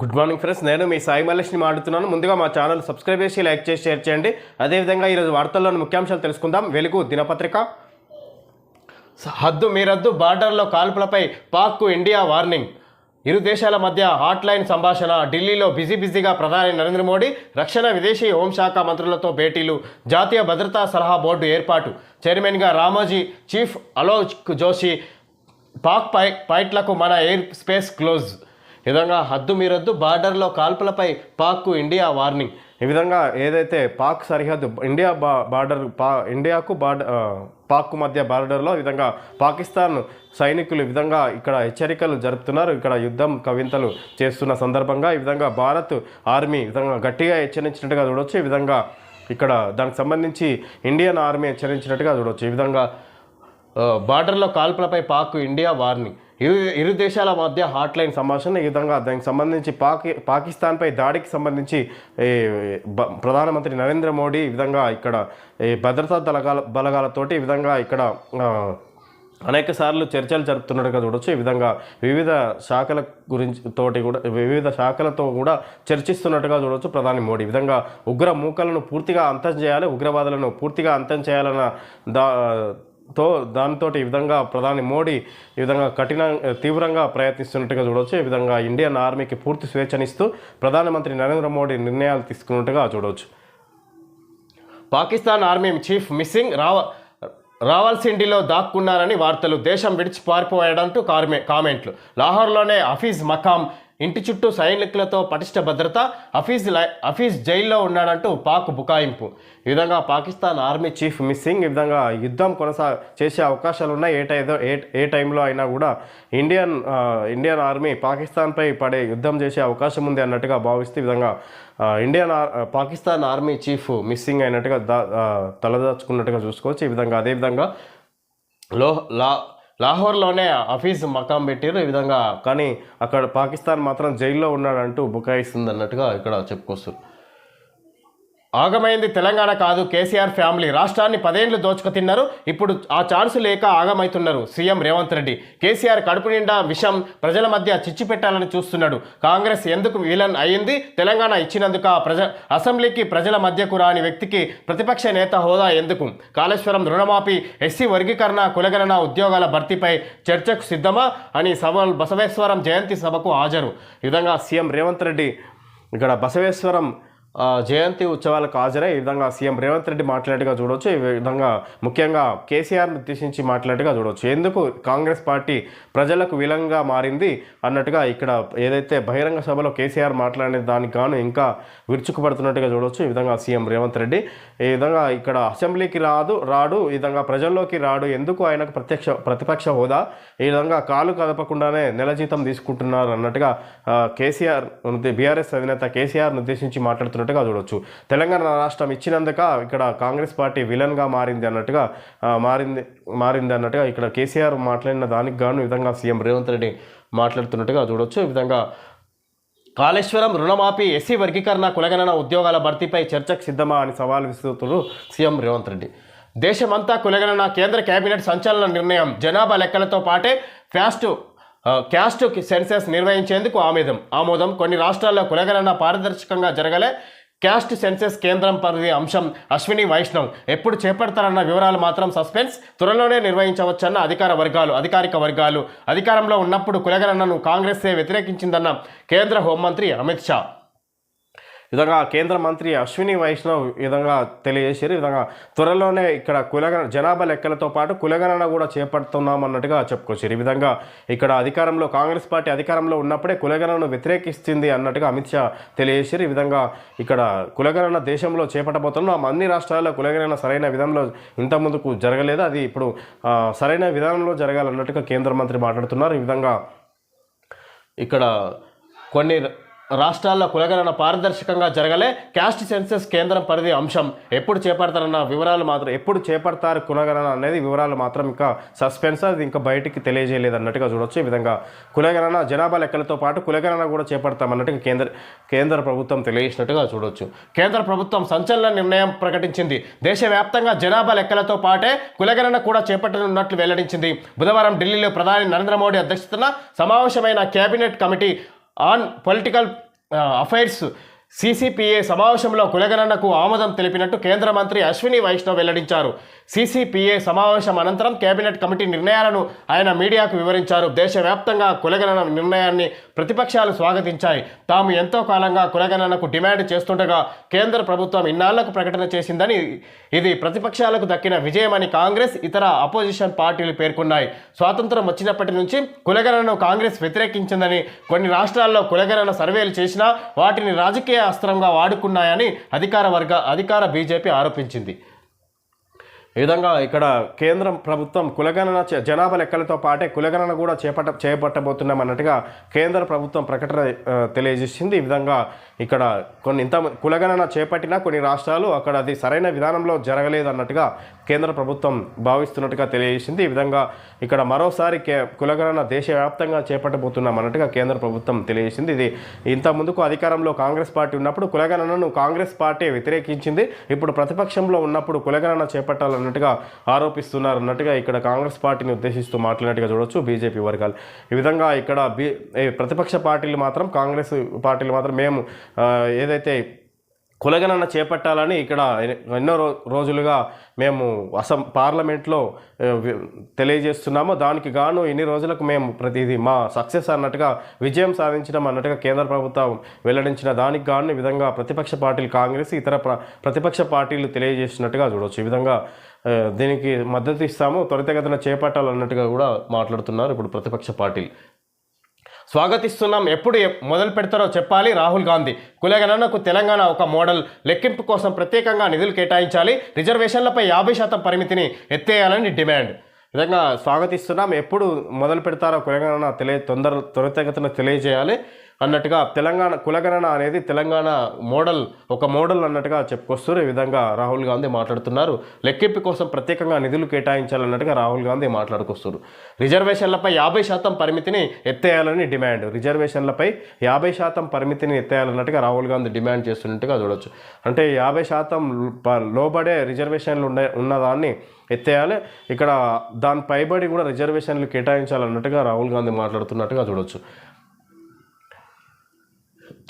Good morning friends నేను మీ సాయి మల్లేష్ని మాట్లాడుతున్నాను. ముందుగా మా ఛానల్ సబ్స్క్రైబ్ చేసి లైక్ చేసి షేర్ చేయండి. అదేవిధంగా ఈరోజు వార్తల్లోని ముఖ్యాంశాలు తెలుసుకుందాం. వెలుగు దినపత్రిక. హద్దు మీరద్దు బార్డర్లో కాల్పులపై పాక్కు ఇండియా వార్నింగ్. ఇరు దేశాల మధ్య హాట్లైన్ సంభాషణ. ఢిల్లీలో బిజీ బిజీగా ప్రధాని నరేంద్ర మోడీ రక్షణ విదేశీ హోంశాఖ మంత్రులతో భేటీలు. జాతీయ భద్రతా సలహా బోర్డు ఏర్పాటు. చైర్మన్గా రామోజీ చీఫ్ అలోక్ జోషి. పాక్ పై పైట్లకు మన ఎయిర్ స్పేస్ క్లోజ్. విధంగా హద్దు మీరద్దు బార్డర్లో కాల్పులపై పాక్కు ఇండియా వార్నింగ్. ఈ విధంగా ఏదైతే పాక్ సరిహద్దు ఇండియా బా బార్డర్ పా ఇండియాకు బార్డర్ పాక్కు మధ్య బార్డర్లో విధంగా పాకిస్తాన్ సైనికులు ఈ విధంగా ఇక్కడ హెచ్చరికలు జరుపుతున్నారు. ఇక్కడ యుద్ధం కవింతలు చేస్తున్న సందర్భంగా ఈ విధంగా భారత్ ఆర్మీ విధంగా గట్టిగా హెచ్చరించినట్టుగా చూడవచ్చు ఈ విధంగా ఇక్కడ దానికి సంబంధించి ఇండియన్ ఆర్మీ హెచ్చరించినట్టుగా చూడవచ్చు ఈ విధంగా బార్డర్లో కాల్పులపై పాక్ ఇండియా వార్నింగ్. ఇరు ఇరు దేశాల మధ్య హాట్లైన్ సంభాషణ ఈ విధంగా దానికి సంబంధించి పాకి పాకిస్తాన్పై దాడికి సంబంధించి ఈ, ప్రధానమంత్రి నరేంద్ర మోడీ ఈ విధంగా ఇక్కడ ఈ భద్రతా దళగాల బలగాలతోటి ఈ విధంగా ఇక్కడ అనేక సార్లు చర్చలు జరుపుతున్నట్టుగా చూడొచ్చు. ఈ విధంగా వివిధ శాఖల గురించి తోటి కూడా వివిధ శాఖలతో కూడా చర్చిస్తున్నట్టుగా చూడొచ్చు ప్రధాని మోడీ. ఈ విధంగా ఉగ్ర మూకలను పూర్తిగా అంతం చేయాలి ఉగ్రవాదులను పూర్తిగా అంతం చేయాలన్న దా తో దాంతో ఈ విధంగా ప్రధాని మోడీ ఈ విధంగా కఠిన తీవ్రంగా ప్రయత్నిస్తున్నట్టుగా చూడవచ్చు ఈ విధంగా ఇండియన్ ఆర్మీకి పూర్తి స్వేచ్ఛనిస్తూ ప్రధానమంత్రి నరేంద్ర మోడీ నిర్ణయాలు తీసుకున్నట్టుగా చూడవచ్చు పాకిస్తాన్ ఆర్మీ చీఫ్ మిస్సింగ్ రావ రావల్సిండిలో దాక్కున్నారని వార్తలు. దేశం విడిచి పారిపోయాడంటూ కార్మె కామెంట్లు. లాహోర్లోనే హఫీజ్ మకామ్ ఇంటి చుట్టూ సైనికులతో పటిష్ట భద్రత హఫీజ్ లై- హఫీజ్ జైల్లో ఉన్నాడంటూ పాక్ బుకాయింపు. ఈ విధంగా పాకిస్తాన్ ఆర్మీ చీఫ్ మిస్సింగ్ ఈ విధంగా యుద్ధం కొనసా చేసే అవకాశాలు ఉన్నాయి ఏ టైదో ఏ ఏ టైంలో అయినా కూడా ఇండియన్ ఇండియన్ ఆర్మీ పాకిస్తాన్పై పడే యుద్ధం చేసే అవకాశం ఉంది అన్నట్టుగా భావిస్తే విధంగా ఇండియన్ ఆర్- పాకిస్తాన్ ఆర్మీ చీఫ్ మిస్సింగ్ అయినట్టుగా దా తలదాచుకున్నట్టుగా చూసుకోవచ్చు. ఈ విధంగా అదేవిధంగా లో లా లాహోర్లోనే హఫీజ్ మకాం పెట్టారు ఈ విధంగా. కానీ అక్కడ పాకిస్తాన్ మాత్రం జైల్లో ఉన్నాడంటూ బుకాయిస్తుంది అన్నట్టుగా ఇక్కడ చెప్పుకొస్తారు ఆగమైంది తెలంగాణ కాదు కేసీఆర్ ఫ్యామిలీ. రాష్ట్రాన్ని పదేండ్లు దోచుకు తిన్నారు. ఇప్పుడు ఆ ఛాన్స్ లేక ఆగమైతున్నారు సీఎం రేవంత్ రెడ్డి. కేసీఆర్ కడుపు నిండా విషం ప్రజల మధ్య చిచ్చు పెట్టాలని చూస్తున్నాడు. కాంగ్రెస్ ఎందుకు విలన్ అయింది తెలంగాణ ఇచ్చినందుక ప్రజ అసెంబ్లీకి ప్రజల మధ్యకు రాని వ్యక్తికి ప్రతిపక్ష నేత హోదా ఎందుకు? కాళేశ్వరం రుణమాఫీ ఎస్సీ వర్గీకరణ కులగణన ఉద్యోగాల భర్తీపై చర్చకు సిద్ధమా? అని సవాల్ బసవేశ్వరం జయంతి సభకు హాజరు. ఈ విధంగా సీఎం రేవంత్ రెడ్డి ఇక్కడ బసవేశ్వరం జయంతి ఉత్సవాలకు హాజరై ఈ విధంగా సీఎం రేవంత్ రెడ్డి మాట్లాడిగా చూడవచ్చు ఈ విధంగా ముఖ్యంగా కేసీఆర్ను ఉద్దేశించి మాట్లాడిగా చూడవచ్చు ఎందుకు కాంగ్రెస్ పార్టీ ప్రజలకు విలంగా మారింది అన్నట్టుగా ఇక్కడ ఏదైతే బహిరంగ సభలో కేసీఆర్ మాట్లాడిన దానికి గాను ఇంకా విరుచుకుపడుతున్నట్టుగా చూడవచ్చు ఈ విధంగా సీఎం రేవంత్ రెడ్డి ఈ విధంగా ఇక్కడ అసెంబ్లీకి రాదు రాడు ఈ విధంగా ప్రజల్లోకి రాడు. ఎందుకు ఆయనకు ప్రత్యక్ష ప్రతిపక్ష హోదా? ఈ విధంగా కాలు కదపకుండానే నెల జీతం తీసుకుంటున్నారు అన్నట్టుగా కేసీఆర్ బీఆర్ఎస్ అధినేత కేసీఆర్ను ఉద్దేశించి అన్నట్టుగా చూడొచ్చు. తెలంగాణ రాష్ట్రం ఇచ్చినందుక ఇక్కడ కాంగ్రెస్ పార్టీ విలన్గా మారింది అన్నట్టుగా మారింది మారింది అన్నట్టుగా ఇక్కడ కేసీఆర్ మాట్లాడిన దానికి గాను విధంగా సీఎం రేవంత్ రెడ్డి మాట్లాడుతున్నట్టుగా చూడొచ్చు. ఈ విధంగా కాళేశ్వరం రుణమాఫీ ఎస్సీ వర్గీకరణ కులగణన ఉద్యోగాల భర్తీపై చర్చకు సిద్ధమా అని సవాల్ విసురుతున్నారు సీఎం రేవంత్ రెడ్డి. దేశమంతా కులగణన కేంద్ర కేబినెట్ సంచలన నిర్ణయం జనాభా లెక్కలతో పాటే ఫ్యాస్ట్ క్యాస్ట్ సెన్సెస్ నిర్వహించేందుకు ఆమోదం. ఆమోదం కొన్ని రాష్ట్రాల్లో కులగణన పారదర్శకంగా జరగలే క్యాస్ట్ సెన్సెస్ కేంద్రం పరిధి అంశం అశ్విని వైష్ణవ్. ఎప్పుడు చేపడతారన్న వివరాలు మాత్రం సస్పెన్స్. త్వరలోనే నిర్వహించవచ్చన్న అధికార వర్గాలు అధికారిక వర్గాలు. అధికారంలో ఉన్నప్పుడు కులగణనను కాంగ్రెస్సే వ్యతిరేకించిందన్న కేంద్ర హోంమంత్రి అమిత్ షా. విధంగా కేంద్ర మంత్రి అశ్విని వైష్ణవ్ విధంగా తెలియజేశారు. ఈ విధంగా త్వరలోనే ఇక్కడ కులగణ జనాభా లెక్కలతో పాటు కులగణన కూడా చేపడుతున్నాం అన్నట్టుగా చెప్పుకొచ్చారు. ఈ విధంగా ఇక్కడ అధికారంలో కాంగ్రెస్ పార్టీ అధికారంలో ఉన్నప్పుడే కులగణను వ్యతిరేకిస్తుంది అన్నట్టుగా అమిత్ షా తెలియజేశారు. ఈ విధంగా ఇక్కడ కులగణన దేశంలో చేపట్టబోతున్నాం అన్ని రాష్ట్రాల్లో కులగణన సరైన విధంలో ఇంత ముందుకు జరగలేదు. అది ఇప్పుడు సరైన విధానంలో జరగాలన్నట్టుగా కేంద్ర మంత్రి మాట్లాడుతున్నారు. ఈ విధంగా ఇక్కడ కొన్ని రాష్ట్రాల్లో కులగణన పారదర్శకంగా జరగలే క్యాస్ట్ సెన్సెస్ కేంద్రం పరిధి అంశం. ఎప్పుడు చేపడతారన్న వివరాలు మాత్రం ఎప్పుడు చేపడతారు కులగణన అనేది వివరాలు మాత్రం ఇంకా సస్పెన్స్ అది ఇంకా బయటికి తెలియజేయలేదు అన్నట్టుగా చూడొచ్చు. ఈ విధంగా కులగణన జనాభా లెక్కలతో పాటు కులగణన కూడా చేపడతామన్నట్టుగా కేంద్ర కేంద్ర ప్రభుత్వం తెలియజేసినట్టుగా చూడొచ్చు. కేంద్ర ప్రభుత్వం సంచలన నిర్ణయం ప్రకటించింది. దేశవ్యాప్తంగా జనాభా లెక్కలతో పాటే కులగణన కూడా చేపట్టనున్నట్లు వెల్లడించింది. బుధవారం ఢిల్లీలో ప్రధాని నరేంద్ర మోడీ అధ్యక్షతన సమావేశమైన cabinet committee on political affairs CCPA సమావేశంలో కులగణనకు ఆమోదం తెలిపినట్టు కేంద్ర మంత్రి అశ్విని వైష్ణవ్ వెల్లడించారు. సీసీపీఏ సమావేశం అనంతరం కేబినెట్ కమిటీ నిర్ణయాలను ఆయన మీడియాకు వివరించారు. దేశవ్యాప్తంగా కులగణన నిర్ణయాన్ని ప్రతిపక్షాలు స్వాగతించాయి. తాము ఎంతో కాలంగా కులగణనకు డిమాండ్ చేస్తుండగా కేంద్ర ప్రభుత్వం ఇన్నాళ్ళకు ప్రకటన చేసిందని ఇది ప్రతిపక్షాలకు దక్కిన విజయమని కాంగ్రెస్ ఇతర అపోజిషన్ పార్టీలు పేర్కొన్నాయి. స్వాతంత్రం వచ్చినప్పటి నుంచి కులగణనను కాంగ్రెస్ వ్యతిరేకించిందని కొన్ని రాష్ట్రాల్లో కులగణన సర్వేలు చేసినా వాటిని రాజకీయ అస్త్రంగా వాడుకున్నాయని అధికార వర్గ అధికార బీజేపీ ఆరోపించింది. ఈ విధంగా ఇక్కడ కేంద్రం ప్రభుత్వం కులగణన జనాభా లెక్కలతో పాటే కులగణన కూడా చేపట్ట చేపట్టబోతున్నాం అన్నట్టుగా కేంద్ర ప్రభుత్వం ప్రకటన తెలియజేసింది. ఈ విధంగా ఇక్కడ కొన్ని ఇంత కులగణన చేపట్టినా కొన్ని రాష్ట్రాలు అక్కడ అది సరైన విధానంలో జరగలేదు అన్నట్టుగా కేంద్ర ప్రభుత్వం భావిస్తున్నట్టుగా తెలియజేసింది. ఈ విధంగా ఇక్కడ మరోసారి కే కులగణన దేశవ్యాప్తంగా చేపట్టబోతున్నాం అన్నట్టుగా కేంద్ర ప్రభుత్వం తెలియజేసింది. ఇది ఇంత ముందుకు అధికారంలో కాంగ్రెస్ పార్టీ ఉన్నప్పుడు కులగణనను కాంగ్రెస్ పార్టీ వ్యతిరేకించింది. ఇప్పుడు ప్రతిపక్షంలో ఉన్నప్పుడు కులగణన చేస్తున్నట్టుగా ఆరోపిస్తున్నారు అన్నట్టుగా ఇక్కడ కాంగ్రెస్ పార్టీని ఉద్దేశిస్తూ మాట్లాడినట్టుగా చూడొచ్చు బీజేపీ వర్గాలు. ఈ విధంగా ఇక్కడ బీ ప్రతిపక్ష పార్టీలు మాత్రం కాంగ్రెస్ పార్టీలు మాత్రం మేము ఏదైతే కులగణన చేపట్టాలని ఇక్కడ ఎన్నో రోజులుగా మేము అసం పార్లమెంట్లో తెలియజేస్తున్నాము. దానికి గాను ఇన్ని రోజులకు మేము ప్రతిదీ మా సక్సెస్ అన్నట్టుగా విజయం సాధించడం అన్నట్టుగా కేంద్ర ప్రభుత్వం వెల్లడించిన దానికి గాను ఈ విధంగా ప్రతిపక్ష పార్టీలు కాంగ్రెస్ ఇతర ప్ర ప్రతిపక్ష పార్టీలు తెలియజేసినట్టుగా చూడవచ్చు ఈ విధంగా దీనికి మద్దతు ఇస్తాము. త్వరితగతిన చేపట్టాలన్నట్టుగా కూడా మాట్లాడుతున్నారు ఇప్పుడు ప్రతిపక్ష పార్టీలు. స్వాగతిస్తున్నాం. ఎప్పుడు మొదలు పెడతారో చెప్పాలి. రాహుల్ గాంధీ. కులగణనకు తెలంగాణ ఒక మోడల్. లెక్కింపు కోసం ప్రత్యేకంగా నిధులు కేటాయించాలి. రిజర్వేషన్లపై యాభై శాతం పరిమితిని ఎత్తేయాలని డిమాండ్. ఈ విధంగా స్వాగతిస్తున్నాం. ఎప్పుడు మొదలు పెడతారో కులగణన తెలియ తొందర త్వరితగతిన తెలియజేయాలి. అన్నట్టుగా తెలంగాణ కులగణన అనేది తెలంగాణ మోడల్ ఒక మోడల్ అన్నట్టుగా చెప్పుకొస్తారు. ఈ విధంగా రాహుల్ గాంధీ మాట్లాడుతున్నారు. లెక్కింపు కోసం ప్రత్యేకంగా నిధులు కేటాయించాలన్నట్టుగా రాహుల్ గాంధీ మాట్లాడుకొస్తారు. రిజర్వేషన్లపై యాభై శాతం పరిమితిని ఎత్తేయాలని డిమాండ్. రిజర్వేషన్లపై యాభై శాతం పరిమితిని ఎత్తేయాలన్నట్టుగా రాహుల్ గాంధీ డిమాండ్ చేస్తున్నట్టుగా చూడొచ్చు. అంటే యాభై శాతం ప- లోబడే రిజర్వేషన్లు ఉండే ఉన్నదాన్ని ఎత్తేయాలి. ఇక్కడ దాని పైబడి కూడా రిజర్వేషన్లు కేటాయించాలన్నట్టుగా రాహుల్ గాంధీ మాట్లాడుతున్నట్టుగా చూడొచ్చు.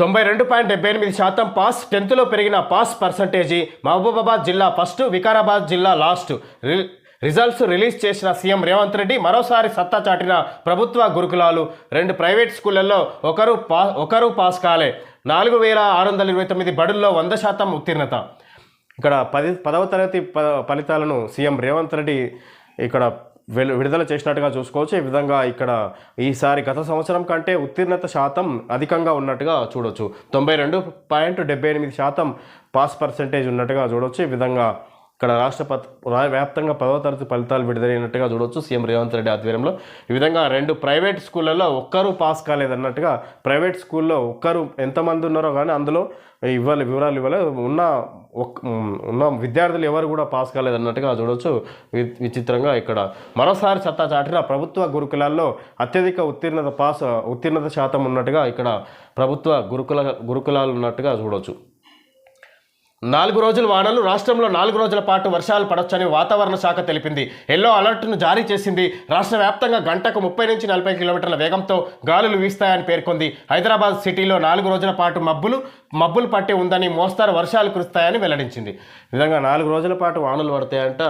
తొంభై రెండు పాయింట్ డెబ్బై ఎనిమిది శాతం పాస్ టెన్త్లో పెరిగిన పాస్ పర్సంటేజీ మహబూబాబాద్ జిల్లా ఫస్ట్ వికారాబాద్ జిల్లా లాస్ట్. రి- రిజల్ట్స్ రిలీజ్ చేసిన సీఎం రేవంత్ రెడ్డి మరోసారి సత్తా చాటిన ప్రభుత్వ గురుకులాలు. రెండు ప్రైవేట్ స్కూళ్ళలో ఒకరు పా ఒకరు పాస్ కాలే. నాలుగు వేల ఆరు వందల ఇరవై తొమ్మిది బడుల్లో వంద శాతం ఉత్తీర్ణత. ఇక్కడ పది పదవ తరగతి ప ఫలితాలను సీఎం రేవంత్ రెడ్డి ఇక్కడ విడుదల చేసినట్టుగా చూసుకోవచ్చు. ఈ విధంగా ఇక్కడ ఈసారి గత సంవత్సరం కంటే ఉత్తీర్ణత శాతం అధికంగా ఉన్నట్టుగా చూడొచ్చు. తొంభై రెండు పాయింట్ డెబ్బై ఎనిమిది శాతం పాస్ పర్సెంటేజ్ ఉన్నట్టుగా చూడొచ్చు. ఈ విధంగా ఇక్కడ రాష్ట్ర పత్ వ్యాప్తంగా పదవ తరగతి ఫలితాలు విడుదలైనట్టుగా చూడొచ్చు. సీఎం రేవంత్ రెడ్డి ఆధ్వర్యంలో ఈ విధంగా రెండు ప్రైవేట్ స్కూళ్ళల్లో ఒక్కరు పాస్ కాలేదన్నట్టుగా ప్రైవేట్ స్కూల్లో ఒక్కరు ఎంతమంది ఉన్నారో కానీ అందులో ఇవ్వాలి వివరాలు ఇవ్వాలి. ఉన్న ఒక్- ఉన్న విద్యార్థులు ఎవరు కూడా పాస్ కాలేదన్నట్టుగా చూడొచ్చు. వి- విచిత్రంగా ఇక్కడ మరోసారి సత్తా చాటిన ప్రభుత్వ గురుకులాల్లో అత్యధిక ఉత్తీర్ణత పాస్ ఉత్తీర్ణత శాతం ఉన్నట్టుగా ఇక్కడ ప్రభుత్వ గురుకుల గురుకులాలు ఉన్నట్టుగా చూడొచ్చు. నాలుగు రోజుల వానలు రాష్ట్రంలో నాలుగు రోజుల పాటు వర్షాలు పడొచ్చని వాతావరణ శాఖ తెలిపింది. ఎల్లో అలర్ట్ను జారీ చేసింది. రాష్ట్ర వ్యాప్తంగా గంటకు ముప్పై నుంచి నలభై కిలోమీటర్ల వేగంతో గాలులు వీస్తాయని పేర్కొంది. హైదరాబాద్ సిటీలో నాలుగు రోజుల పాటు మబ్బులు మబ్బులు పట్టి ఉందని మోస్తారు వర్షాలు కురుస్తాయని వెల్లడించింది. ఈ విధంగా నాలుగు రోజుల పాటు వానలు పడతాయంట.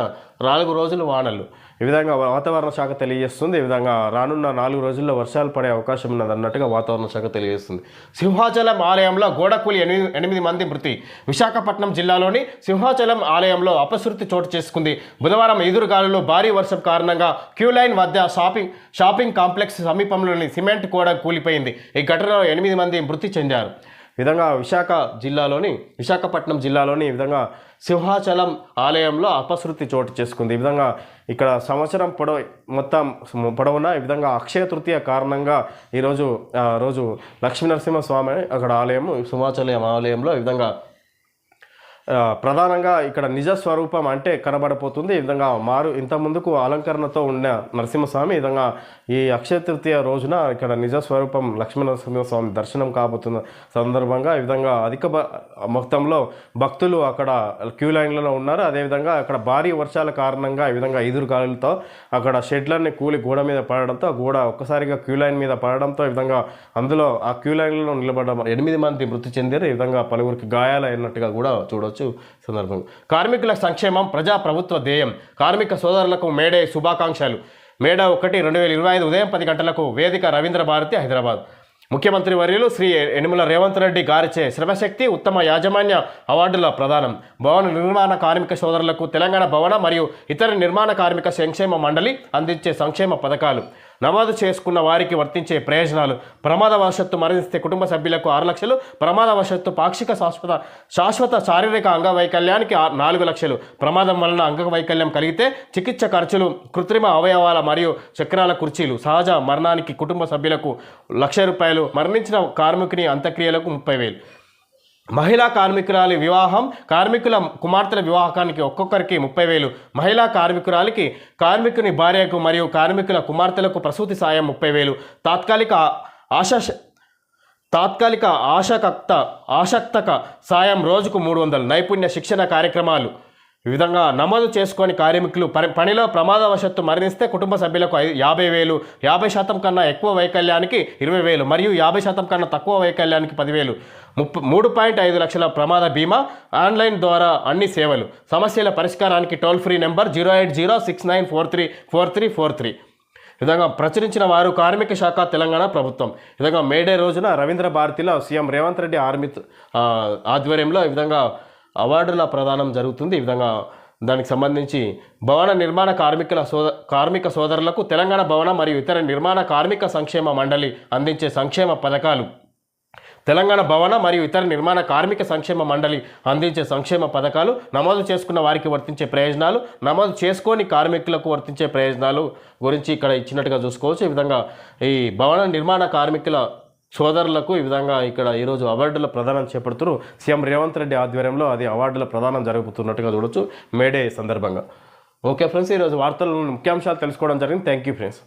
నాలుగు రోజులు వానలు. ఈ విధంగా వాతావరణ శాఖ తెలియజేస్తుంది. ఈ విధంగా రానున్న నాలుగు రోజుల్లో వర్షాలు పడే అవకాశం ఉన్నది అన్నట్టుగా వాతావరణ శాఖ తెలియజేస్తుంది. సింహాచలం ఆలయంలో గోడకూలి ఎనిమిది ఎనిమిది మంది మృతి. విశాఖపట్నం జిల్లాలోని సింహాచలం ఆలయంలో అపశృతి చోటు చేసుకుంది. బుధవారం ఎదురుగాలులో భారీ వర్షం కారణంగా క్యూ లైన్ వద్ద షాపింగ్ షాపింగ్ కాంప్లెక్స్ సమీపంలోని సిమెంట్ కూడా కూలిపోయింది. ఈ ఘటనలో ఎనిమిది మంది మృతి చెందారు. విధంగా విశాఖ జిల్లాలోని విశాఖపట్నం జిల్లాలోని ఈ విధంగా సింహాచలం ఆలయంలో అపశృతి చోటు చేసుకుంది. ఈ విధంగా ఇక్కడ సంవత్సరం పొడవు మొత్తం పొడవునా ఈ విధంగా అక్షయ తృతీయ కారణంగా ఈరోజు రోజు లక్ష్మీనరసింహ స్వామి అక్కడ ఆలయం సింహాచలం ఆలయంలో ఈ విధంగా ప్రధానంగా ఇక్కడ నిజ స్వరూపం అంటే కనబడపోతుంది ఈ విధంగా మారు ఇంత ముందుకు అలంకరణతో ఉన్న నరసింహస్వామి ఈ విధంగా ఈ అక్షయ తృతీయ రోజున ఇక్కడ నిజ స్వరూపం లక్ష్మీ నరసింహస్వామి దర్శనం కాబోతున్న సందర్భంగా ఈ విధంగా అధిక మొత్తంలో భక్తులు అక్కడ క్యూ లైన్లలో ఉన్నారు. అదేవిధంగా అక్కడ భారీ వర్షాల కారణంగా ఈ విధంగా ఎదురుగాలులతో అక్కడ షెడ్లన్నీ కూలి గోడ మీద పడడంతో గోడ ఒక్కసారిగా క్యూ లైన్ మీద పడడంతో ఈ విధంగా అందులో ఆ క్యూ లైన్లలో నిలబడడం ఎనిమిది మంది మృతి చెందారు. ఈ విధంగా పలువురికి గాయాలైనట్టుగా కూడా చూడవచ్చు సందర్భంగా కార్మికుల సంక్షేమం ప్రజా ప్రభుత్వ ధ్యేయం. కార్మిక సోదరులకు మేడే శుభాకాంక్షలు. మేడా ఒకటి రెండు వేల ఇరవై ఐదు ఉదయం పది గంటలకు వేదిక రవీంద్ర భారతి హైదరాబాద్. ముఖ్యమంత్రి వర్యులు శ్రీ యనుమల రేవంత్ రెడ్డి గారిచే శ్రమశక్తి ఉత్తమ యాజమాన్య అవార్డుల ప్రదానం భవన నిర్మాణ కార్మిక సోదరులకు తెలంగాణ భవన మరియు ఇతర నిర్మాణ కార్మిక సంక్షేమ మండలి అందించే సంక్షేమ పథకాలు. నమోదు చేసుకున్న వారికి వర్తించే ప్రయోజనాలు. ప్రమాదవశత్తు మరణిస్తే కుటుంబ సభ్యులకు ఆరు లక్షలు ప్రమాదవశత్తు పాక్షిక శాశ్వత శాశ్వత శారీరక అంగవైకల్యానికి నాలుగు లక్షలు. ప్రమాదం వలన అంగవైకల్యం కలిగితే చికిత్స ఖర్చులు కృత్రిమ అవయవాల మరియు చక్రాల కుర్చీలు సహజ మరణానికి కుటుంబ సభ్యులకు లక్ష రూపాయలు మరణించిన కార్మికుని అంత్యక్రియలకు ముప్పై వేలు. మహిళా కార్మికురాలి వివాహం కార్మికుల కుమార్తెల వివాహానికి ఒక్కొక్కరికి ముప్పై వేలు. మహిళా కార్మికురాలికి కార్మికుని భార్యకు మరియు కార్మికుల కుమార్తెలకు ప్రసూతి సాయం ముప్పై వేలు. తాత్కాలిక ఆశ తాత్కాలిక ఆశకక్త ఆసక్తక సాయం రోజుకు మూడు వందలు. నైపుణ్య శిక్షణ కార్యక్రమాలు ఈ విధంగా నమోదు చేసుకొని కార్మికులు పని పనిలో ప్రమాదవశత్తు మరణిస్తే కుటుంబ సభ్యులకు యాభై వేలు యాభై శాతం కన్నా ఎక్కువ వైకల్యానికి ఇరవై వేలు మరియు యాభై శాతం కన్నా తక్కువ వైకల్యానికి పదివేలు. ముప్పై మూడు పాయింట్ ఐదు లక్షల ప్రమాద బీమా ఆన్లైన్ ద్వారా అన్ని సేవలు. సమస్యల పరిష్కారానికి toll free number zero eight zero six nine four three four three four three. విధంగా ప్రచురించిన వారు కార్మిక శాఖ తెలంగాణ ప్రభుత్వం. ఈ విధంగా మేడే రోజున రవీంద్ర భారతిలో సీఎం రేవంత్ రెడ్డి ఆర్మీ ఆధ్వర్యంలో ఈ విధంగా అవార్డుల ప్రదానం జరుగుతుంది. ఈ విధంగా దానికి సంబంధించి భవన నిర్మాణ కార్మికుల సోద కార్మిక సోదరులకు తెలంగాణ భవన మరియు ఇతర నిర్మాణ కార్మిక సంక్షేమ మండలి అందించే సంక్షేమ పథకాలు తెలంగాణ భవన మరియు ఇతర నిర్మాణ కార్మిక సంక్షేమ మండలి అందించే సంక్షేమ పథకాలు నమోదు చేసుకున్న వారికి వర్తించే ప్రయోజనాలు నమోదు చేసుకోని కార్మికులకు వర్తించే ప్రయోజనాలు గురించి ఇక్కడ ఇచ్చినట్టుగా చూసుకోవచ్చు. ఈ విధంగా ఈ భవన నిర్మాణ కార్మికుల సోదరులకు ఈ విధంగా ఇక్కడ ఈరోజు అవార్డుల ప్రదానం చేపడుతూ సీఎం రేవంత్ రెడ్డి ఆధ్వర్యంలో అది అవార్డుల ప్రదానం జరుగుతున్నట్టుగా చూడొచ్చు. మేడే సందర్భంగా. ఓకే ఫ్రెండ్స్ ఈరోజు వార్తలను ముఖ్యాంశాలు తెలుసుకోవడం జరిగింది. Thank you friends.